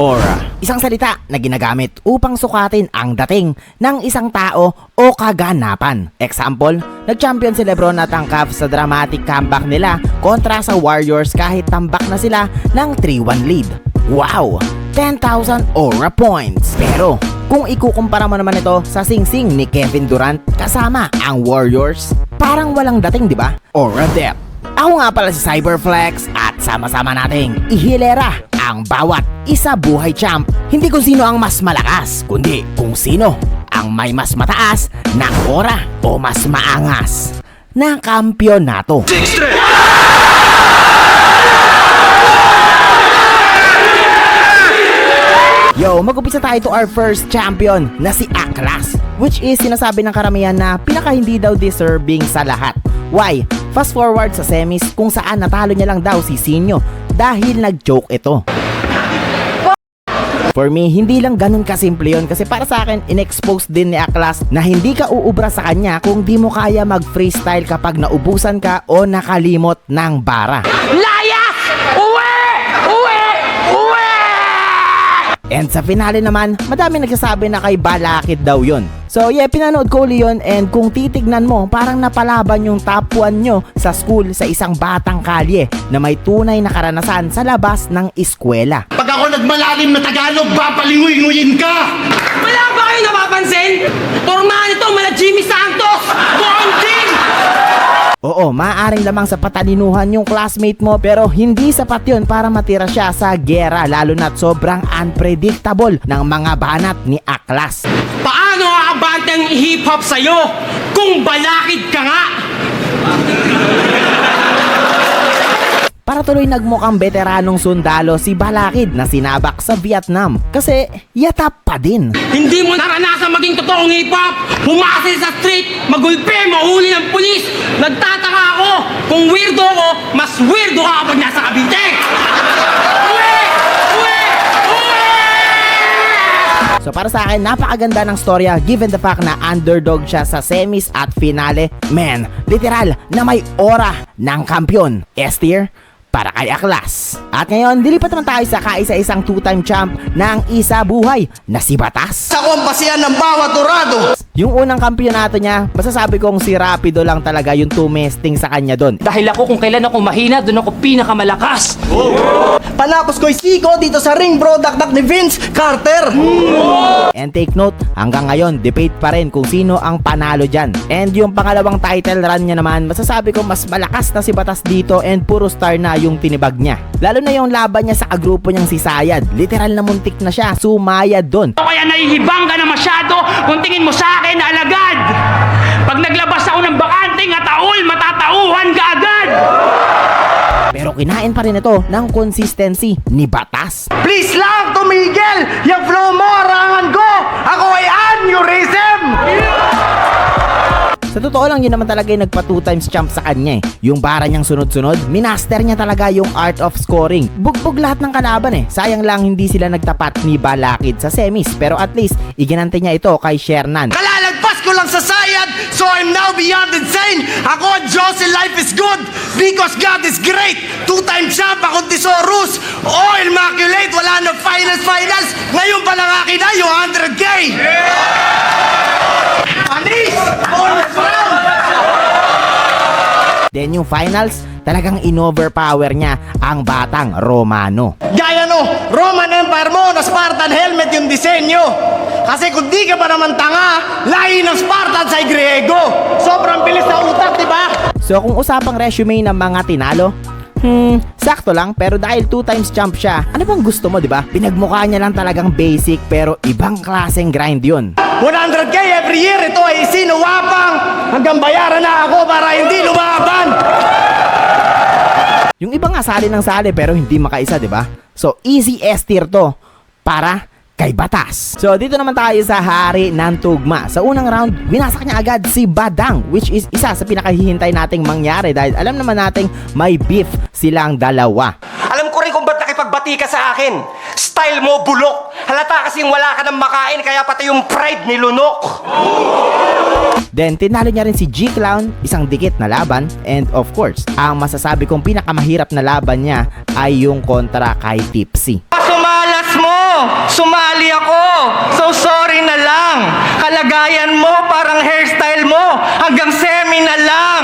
Aura. Isang salita na ginagamit upang sukatin ang dating ng isang tao o kaganapan. Example, nag-champion si Lebron at ang sa dramatic comeback nila kontra sa Warriors kahit tambak na sila ng 3-1 lead. Wow! 10,000 aura points. Pero, kung ikukumpara mo naman ito sa singsing ni Kevin Durant kasama ang Warriors, parang walang dating, di ba? Aura depth. Ako nga pala si Cyberflex at sama-sama nating ihilera ang bawat isa buhay champ. Hindi kung sino ang mas malakas, kundi kung sino ang may mas mataas na aura o mas maangas na kampyonato. Yo, mag-upisa tayo to our first champion na si Aklas which is sinasabi ng karamihan na pinaka hindi daw deserving sa lahat. Why? Fast forward sa semis kung saan natalo niya lang daw si Sinyo dahil nag-joke ito. For me, hindi lang ganun kasimple yun kasi para sa akin, in-expose din ni Aklas na hindi ka uubra sa kanya kung di mo kaya mag-freestyle kapag naubusan ka o nakalimot ng bara. Layas! And sa finale naman, madami nagsasabi na kay Balakid daw yon. So yeah, pinanood ko uli yun and kung titignan mo, parang napalaban yung top 1 nyo sa school sa isang batang kalye na may tunay na karanasan sa labas ng eskwela. Pag ako nagmalalim na Tagalog, papalinguy-nguyin ka! Wala ba kayo napapansin? Pormahan ito, mala Jimmy Santos! Bonding! Oo, maaaring lamang sa patalinuhan yung classmate mo pero hindi sapat yun para matira siya sa gera lalo na't sobrang unpredictable ng mga banat ni Aklas. Paano aabante ang hip-hop sa'yo kung balakid ka nga? Para tuloy nagmukhang veteranong sundalo si Balakid na sinabak sa Vietnam kasi yatap pa din. Hindi mo naranasan maging totoong hip-hop! Humasa sa street, magulpe, mahuli ng pulis! Nagtataka ako kung weirdo ko, mas weirdo ka kapag nasa Cavite! So para sa akin, napakaganda ng storya given the fact na underdog siya sa semis at finale. Man, literal na may aura ng kampiyon. S tier para kay Aklas. At ngayon, dilipat naman tayo sa kaisa-isang two-time champ ng isa buhay na si Batas. Sa kumpasiyan ng bawat urado! Yung unang kampyonato niya, masasabi kong si Rapido lang talaga yung tumesting sa kanya doon. Dahil ako kung kailan ako mahina, doon ako pinakamalakas! Panapos ko'y siko dito sa ring bro dakdak ni Vince Carter! And take note, hanggang ngayon, debate pa rin kung sino ang panalo dyan. And yung pangalawang title run niya naman, masasabi ko mas malakas na si Batas dito and puro star na yung tinibag niya. Lalo na yung laban niya sa agrupo niyang si Sayad. Literal na muntik na siya, sumayad doon. O kaya nahihibang ka na masyado kung tingin mo sa akin na alagad! Pag naglabas ako ng bakanting at taul, matatauhan ka agad! Pero kinain pa rin ito ng consistency ni Batas. Please lang tumigil! Yung flow mo, arangan ko! Ako ay aneurysm! Sa totoo lang, yun naman talaga yung nagpa two times champ sa kanya eh. Yung bara niyang sunod-sunod, minaster niya talaga yung art of scoring. Bugbog lahat ng kalaban eh. Sayang lang hindi sila nagtapat ni Balakid sa semis. Pero at least, iginante niya ito kay Shernan. Kalalagpas ko lang sa sayad, so I'm now beyond insane! Ako in life is good because God is great! Two-time champ ako Thesaurus! Oh, immaculate! Wala na finals finals! Ngayon pa lang akin na yung 100K! Anis! Bonus round! Then yung finals, talagang inoverpower niya ang batang Romano. Gaya no, Roman Empire mo na Spartan helmet yung disenyo. Kasi kung di ka pa naman tanga, lahi ng Spartan sa Griego. Sobrang bilis na utak, di ba? So kung usapang resume ng mga tinalo, Hmm, sakto lang pero dahil two times champ siya, ano bang gusto mo, 'di ba? Pinagmukha niya lang talagang basic pero ibang klaseng grind 'yun. 100k every year, ito ay sinuwapang hanggang bayaran na ako para hindi lumaban. Yung iba nga sali ng sali pero hindi makaisa, 'di ba? So easy S tier 'to para kay Batas. So dito naman tayo sa hari ng tugma. Sa unang round, winasak niya agad si Badang which is isa sa pinakahihintay nating mangyari dahil alam naman nating may beef silang dalawa. Alam ko rin kung ba't nakipagbati ka sa akin. Style mo, bulok. Halata kasing wala ka ng makain, kaya pati yung pride nilunok. Then, tinalo niya rin si G-Clown, isang dikit na laban. And of course, ang masasabi kong pinakamahirap na laban niya ay yung kontra kay Tipsy. Ah, sumalas mo! Sumali ako! So sorry na lang! Kalagayan mo, parang hairstyle mo, hanggang semi na lang!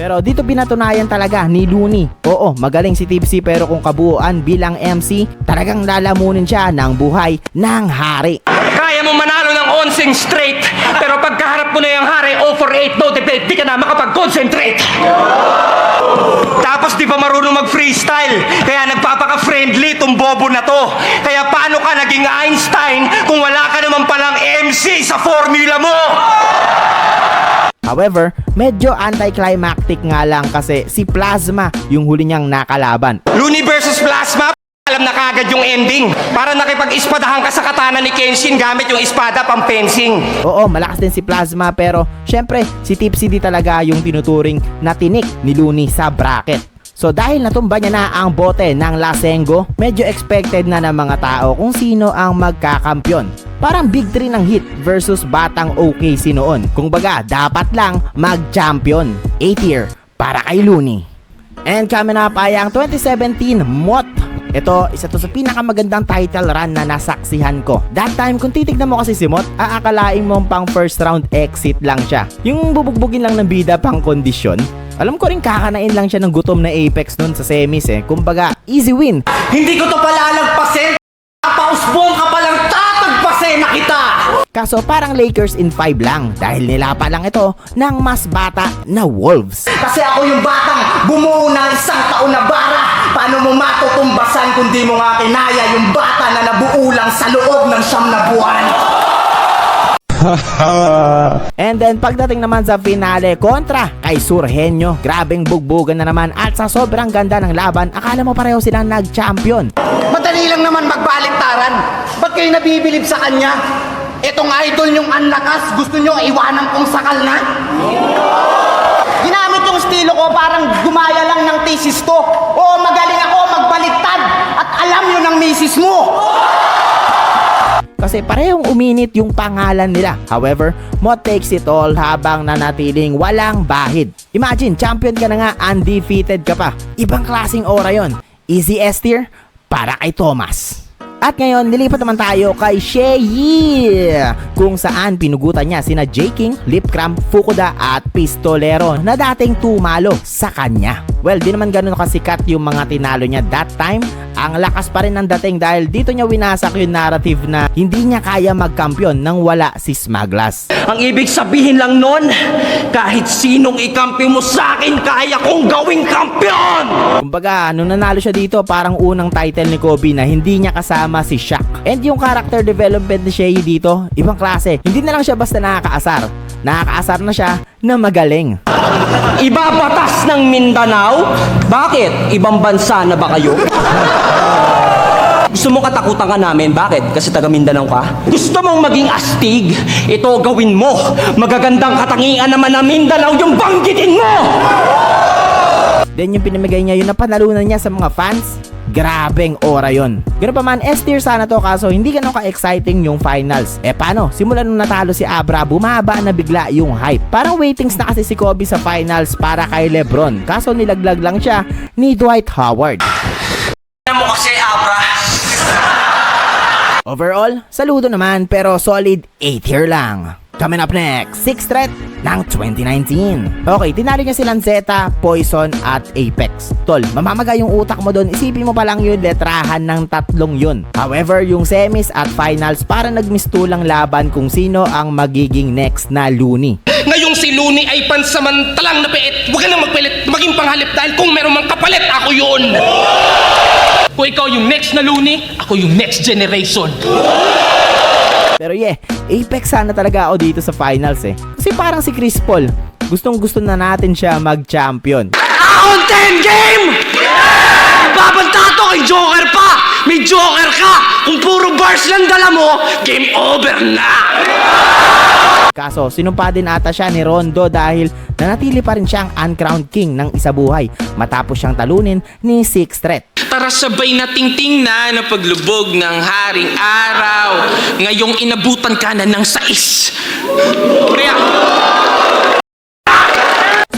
Pero dito pinatunayan talaga ni Looney. Oo, magaling si Tipsy pero kung kabuuan bilang MC, talagang lalamunin siya ng buhay ng hari. Kaya mo manalo ng onsing straight, pero pagkaharap mo na yung hari, 0 for 8, no debate, di ka na makapag-concentrate. Tapos di pa marunong mag-freestyle, kaya nagpapaka-friendly tong bobo na to. Kaya paano ka naging Einstein kung wala ka naman palang MC sa formula mo? However, medyo anticlimactic nga lang kasi si Plasma yung huli niyang nakalaban. Looney versus Plasma, alam na kagad yung ending. Para nakipag-ispadahan ka sa katana ni Kenshin gamit yung espada pang fencing. Oo, malakas din si Plasma pero syempre si Tipsy di talaga yung tinuturing na tinik ni Looney sa bracket. So dahil natumba niya na ang bote ng Lasengo, medyo expected na ng mga tao kung sino ang magkakampyon. Parang big 3 ng hit versus batang OKC noon. Kung baga, dapat lang mag-champion. 8 year para kay Looney. And coming up ay ang 2017 MOT ito, isa to sa pinakamagandang title run na nasaksihan ko. That time, kung titignan mo kasi si Mot, aakalain mo pang first round exit lang siya. Yung bubugbugin lang ng bida pang kondisyon. Alam ko rin kakanain lang siya ng gutom na Apex nun sa semis eh. Kumbaga, easy win. Hindi ko to palalagpasin. Pausbong Kaso parang Lakers in 5 lang dahil nilapa lang ito ng mas bata na Wolves. Kasi ako yung batang bumuo ng isang taon na bara. Paano mo matutumbasan kung di mo nga kinaya yung bata na nabuo lang sa loob ng siyam na buwan? And then pagdating naman sa finale kontra kay Surhenyo, grabeng bugbugan na naman at sa sobrang ganda ng laban, akala mo pareho silang nag-champion. Madali lang naman magbaliktaran. Ba't kayo nabibilib sa kanya? Itong idol yung anlakas, gusto nyo iwanan kong sakal na? Ginamit yung estilo ko parang gumaya lang ng thesis ko. Oo, magaling ako magbaliktad at alam yun ng misis mo. Kasi parehong uminit yung pangalan nila. However, Mo takes it all habang nanatiling walang bahid. Imagine, champion ka na nga, undefeated ka pa. Ibang klaseng aura yon. Easy S tier para kay Thomas. At ngayon, nilipat naman tayo kay Sheyi kung saan pinugutan niya sina J. King, Lip Cramp, Fukuda at Pistolero na dating tumalo sa kanya. Well, di naman ganun kasikat yung mga tinalo niya that time. Ang lakas pa rin ng dating dahil dito niya winasak yung narrative na hindi niya kaya magkampiyon nang wala si Smaglas. Ang ibig sabihin lang nun, kahit sinong ikampi mo sa akin, kaya kong gawing kampiyon! Kumbaga, nung nanalo siya dito, parang unang title ni Kobe na hindi niya kasama si Shaq. And yung character development ni Shea dito, ibang klase. Hindi na lang siya basta nakakaasar. Nakakaasar na siya na magaling. Ibabatas ng Mindanao? Bakit? Ibang bansa na ba kayo? Gusto mo katakutan ka namin? Bakit? Kasi taga Mindanao ka? Gusto mong maging astig? Ito gawin mo. Magagandang katangian naman ng Mindanao yung banggitin mo! Then yung pinamigay niya, yung napanalunan niya sa mga fans, grabeng ora yon. Ganun pa man, S tier sana to kaso hindi ganun ka-exciting yung finals. Eh paano? Simula nung natalo si Abra, bumaba na bigla yung hype. Parang waitings na kasi si Kobe sa finals para kay Lebron. Kaso nilaglag lang siya ni Dwight Howard. Ano mo kasi, Abra? Overall, saludo naman pero solid 8 tier lang. Coming up next, 6th threat ng 2019. Okay, tinalo niya silang Zeta, Poison at Apex. Tol, mamamaga yung utak mo doon, isipin mo pa lang yun, letrahan ng tatlong yun. However, yung semis at finals para nagmistulang laban kung sino ang magiging next na Looney. Ngayong si Looney ay pansamantalang napiit. Huwag ka nang magpilit maging panghalip dahil kung meron mang kapalit, ako yun. Kung ikaw yung next na Looney, ako yung next generation. Pero yeah, Apex sana talaga ako dito sa finals eh. Kasi parang si Chris Paul, gustong gusto na natin siya mag-champion. Akong 10 game! Babanta to kay Joker pa! May Joker ka! Kung puro bars lang dala mo, game over na! Kaso sinumpa din ata siya ni Rondo dahil nanatili pa rin siyang uncrowned king ng isa buhay matapos siyang talunin ni Six Threat. Tara sabay nating tingnan na paglubog ng haring araw. Ngayong inabutan ka na ng sais. Kaya,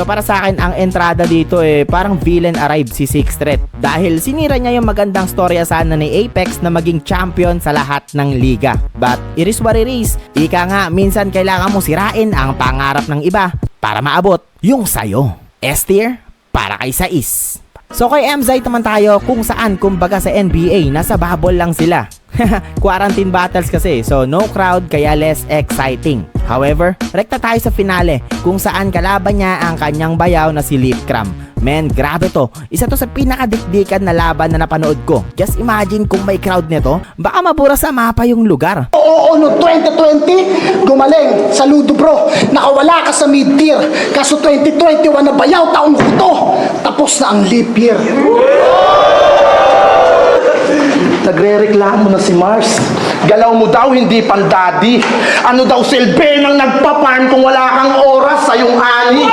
So para sa akin ang entrada dito eh parang villain arrived si Six Threat dahil sinira niya yung magandang storya sana ni Apex na maging champion sa lahat ng liga. But it is what it is. Ika nga minsan kailangan mo sirain ang pangarap ng iba para maabot yung sayo. S tier para kay Sais. So kay MZite naman tayo kung saan kumbaga sa NBA nasa bubble lang sila. Quarantine battles kasi so no crowd kaya less exciting. However, rekta tayo sa finale kung saan kalaban niya ang kanyang bayaw na si Lipcram. Men, grabe to. Isa to sa pinakadikdikan na laban na napanood ko. Just imagine kung may crowd nito, baka mabura sa mapa yung lugar. Oo, no 2020, gumaling. Saludo bro, nakawala ka sa mid-tier. Kaso 2021 na bayaw, taong ko to. Tapos na ang leap year. Nagre-reklamo na si Mars. Galaw mo daw, hindi pandadi. Ano daw silbi ng nagpa-farm kung wala kang oras sa iyong ani?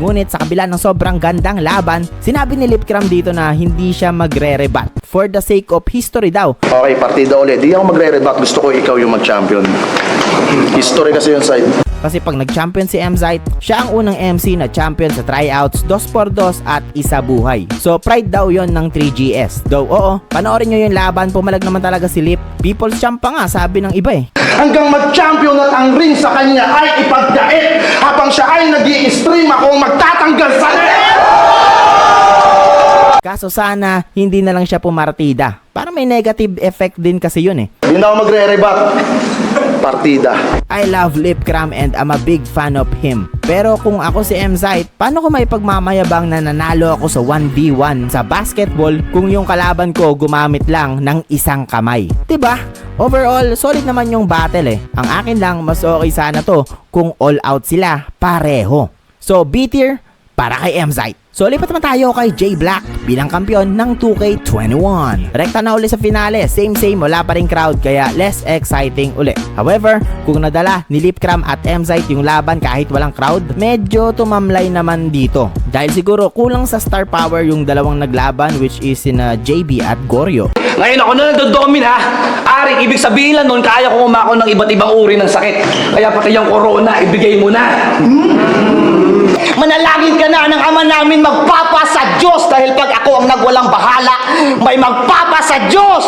Ngunit sa kabila ng sobrang gandang laban, sinabi ni Lipcram dito na hindi siya magre-rebat. For the sake of history daw. Okay, partida ulit. Di ako magre-rebat. Gusto ko ikaw yung mag-champion. History kasi yung side. Kasi pag nag-champion si MZite, siya ang unang MC na champion sa tryouts 2x2 at isa buhay. So pride daw yon ng 3GS. Though oo, panoorin nyo yung laban, pumalag naman talaga si Lip. People's champ pa nga, sabi ng iba eh. Hanggang mag-champion at ang ring sa kanya ay ipagdait habang siya ay nag stream ako ang magtatanggal sa net! Kaso sana, hindi na lang siya pumartida. Para may negative effect din kasi yun eh. Di na ako magre-rebat. Partida. I love Lipcram and I'm a big fan of him. Pero kung ako si MZite, paano ko may pagmamayabang na nanalo ako sa 1v1 sa basketball kung yung kalaban ko gumamit lang ng isang kamay? ba? Overall, solid naman yung battle eh. Ang akin lang, mas okay sana to kung all out sila pareho. So, B tier para kay MZite. So lipat naman tayo kay J Black bilang kampiyon ng 2K21. Rekta na uli sa finale, same same wala pa rin crowd kaya less exciting uli. However, kung nadala ni Lipcram at MZite yung laban kahit walang crowd, medyo tumamlay naman dito. Dahil siguro kulang sa star power yung dalawang naglaban which is sina JB at Goryo. Ngayon ako na nagdodomin ha. Arik, ibig sabihin lang nun, kaya ko umako ng iba't ibang uri ng sakit. Kaya pati yung corona, ibigay mo na. Manalangin ka na ng ama namin magpapa sa Diyos dahil pag ako ang nagwalang bahala, may magpapa sa Diyos!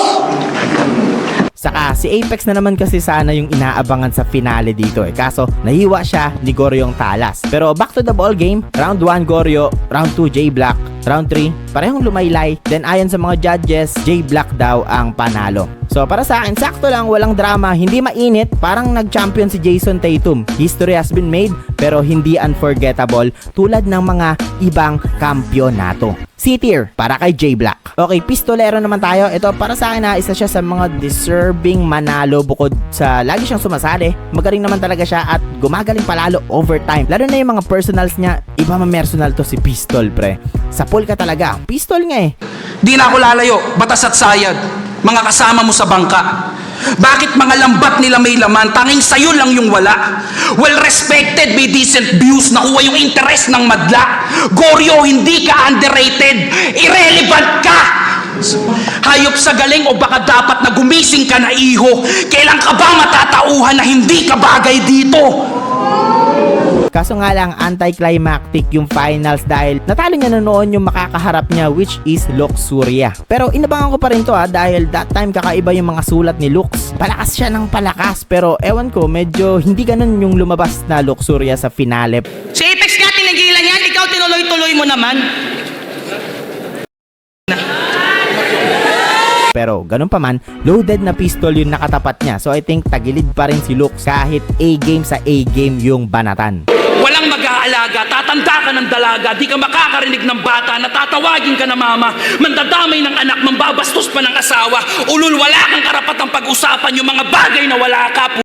Saka si Apex na naman kasi sana yung inaabangan sa finale dito eh. Kaso nahiwa siya ni Goryong Talas. Pero back to the ball game, round 1 Goryo, round 2 J Black, round 3 parehong lumaylay. Then ayon sa mga judges, J Black daw ang panalo. So para sa akin, sakto lang, walang drama, hindi mainit, parang nag-champion si Jason Tatum. History has been made, pero hindi unforgettable tulad ng mga ibang kampyonato. C-tier para kay J Black. Okay, pistolero naman tayo. Ito para sa akin na isa siya sa mga deserving manalo bukod sa lagi siyang sumasali. Magaling naman talaga siya at gumagaling palalo over time. Lalo na yung mga personals niya, iba personal to si Pistol pre. Sa pool ka talaga. Pistol nga eh. Di na ako lalayo, batas at sayad. Mga kasama mo sa bangka. Bakit mga lambat nila may laman, tanging sayo lang yung wala? Well respected, may decent views, nakuha yung interest ng madla. Goryo, hindi ka underrated, irrelevant ka! Hayop sa galing o baka dapat na gumising ka na iho, kailan ka ba matatauhan na hindi ka bagay dito? Kaso nga lang anticlimactic yung finals dahil natalo niya na noon yung makakaharap niya which is Luxuria. Pero inabangan ko pa rin to ha dahil that time kakaiba yung mga sulat ni Lux. Palakas siya ng palakas pero ewan ko medyo hindi ganun yung lumabas na Luxuria sa finale. Si Apex nga tinigilan yan, ikaw tinuloy-tuloy mo naman. Pero ganun pa man, loaded na pistol yung nakatapat niya. So I think tagilid pa rin si Lux kahit A-game sa A-game yung banatan. Walang mag-aalaga, tatanda ka ng dalaga, di ka makakarinig ng bata, natatawagin ka na mama, mandadamay ng anak, mambabastos pa ng asawa, ulul wala kang karapatang pag-usapan yung mga bagay na wala ka, p***!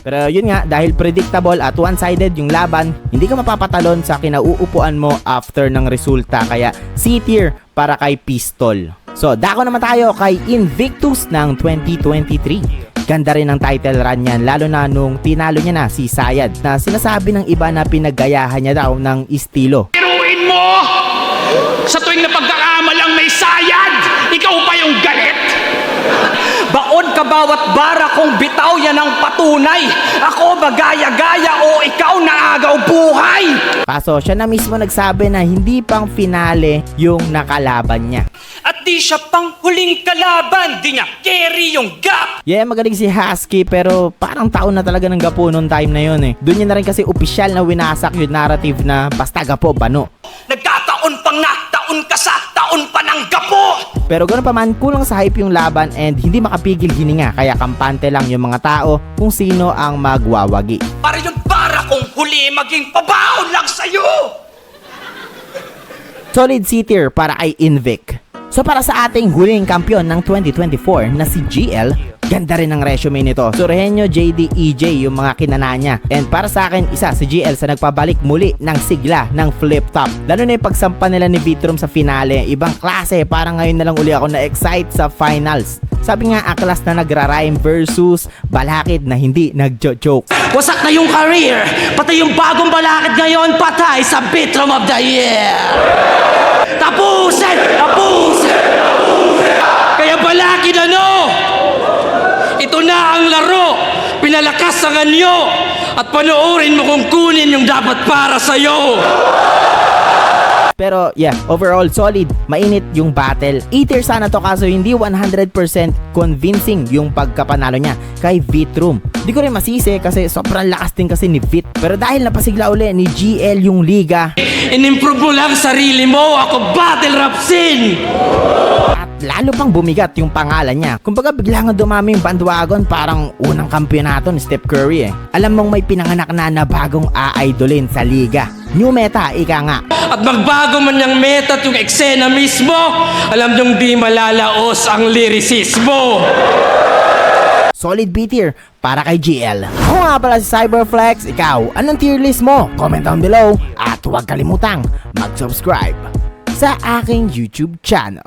Pero yun nga, dahil predictable at one-sided yung laban, hindi ka mapapatalon sa kinauupuan mo after ng resulta. Kaya C-tier para kay Pistol. So, dako naman tayo kay Invictus ng 2023. Ganda rin ang title run niyan, lalo na nung tinalo niya na si Sayad na sinasabi ng iba na pinaggayahan niya daw ng estilo. Piruin mo! Sa tuwing na pagkakamalang may sayad, ikaw pa yung galit! Taon ka bawat bara kong bitaw yan ang patunay. Ako ba gaya-gaya o ikaw na agaw buhay? Kaso siya na mismo nagsabi na hindi pang finale yung nakalaban niya. At di siya pang huling kalaban, di niya carry yung gap. Yeah, magaling si Husky pero parang taon na talaga ng gapo noong time na yun eh. Doon niya na rin kasi opisyal na winasak yung narrative na basta gapo, bano. Nagkataon Pero ganoon pa man, kulang sa hype yung laban and hindi makapigil hininga kaya kampante lang yung mga tao kung sino ang magwawagi. Para yun para kung huli maging pabaon lang sa'yo. Solid C tier para kay Invic. So para sa ating huling kampyon ng 2024 na si GL, ganda rin ang resume nito. Surhenyo, JD, EJ yung mga kinana niya. And para sa akin, isa si GL sa nagpabalik muli ng sigla ng flip top. Lalo na yung pagsampa nila ni Vitrum sa finale. Ibang klase, parang ngayon na lang uli ako na-excite sa finals. Sabi nga, aklas na nagra-rhyme versus balakid na hindi nagjo-joke. Wasak na yung career, pati yung bagong balakid ngayon patay sa Bitrom of the Year. Tapusin! Tapusin! Kaya balakid ano? Ito na ang laro. Pinalakas ang anyo. At panoorin mo kung kunin yung dapat para sa'yo. Pero yeah, overall solid, mainit yung battle. Eater sana to kaso hindi 100% convincing yung pagkapanalo niya kay Vitrum. Di ko rin masisi kasi sobrang lakas din kasi ni Vit. Pero dahil napasigla uli ni GL yung liga Inimprove mo lang sarili mo. Ako battle rapsin. at lalo pang bumigat yung pangalan niya. Kumbaga bigla nga dumami yung bandwagon parang unang kampyonato ni Steph Curry eh. Alam mong may pinanganak na na bagong a-idolin sa liga. New meta, ika nga. At magbago man yung meta at yung eksena mismo, alam niyong di malalaos ang lyricismo. Solid B tier para kay GL. Ako nga pala si Cyberflex, ikaw, anong tier list mo? Comment down below at huwag kalimutang mag-subscribe sa aking YouTube channel.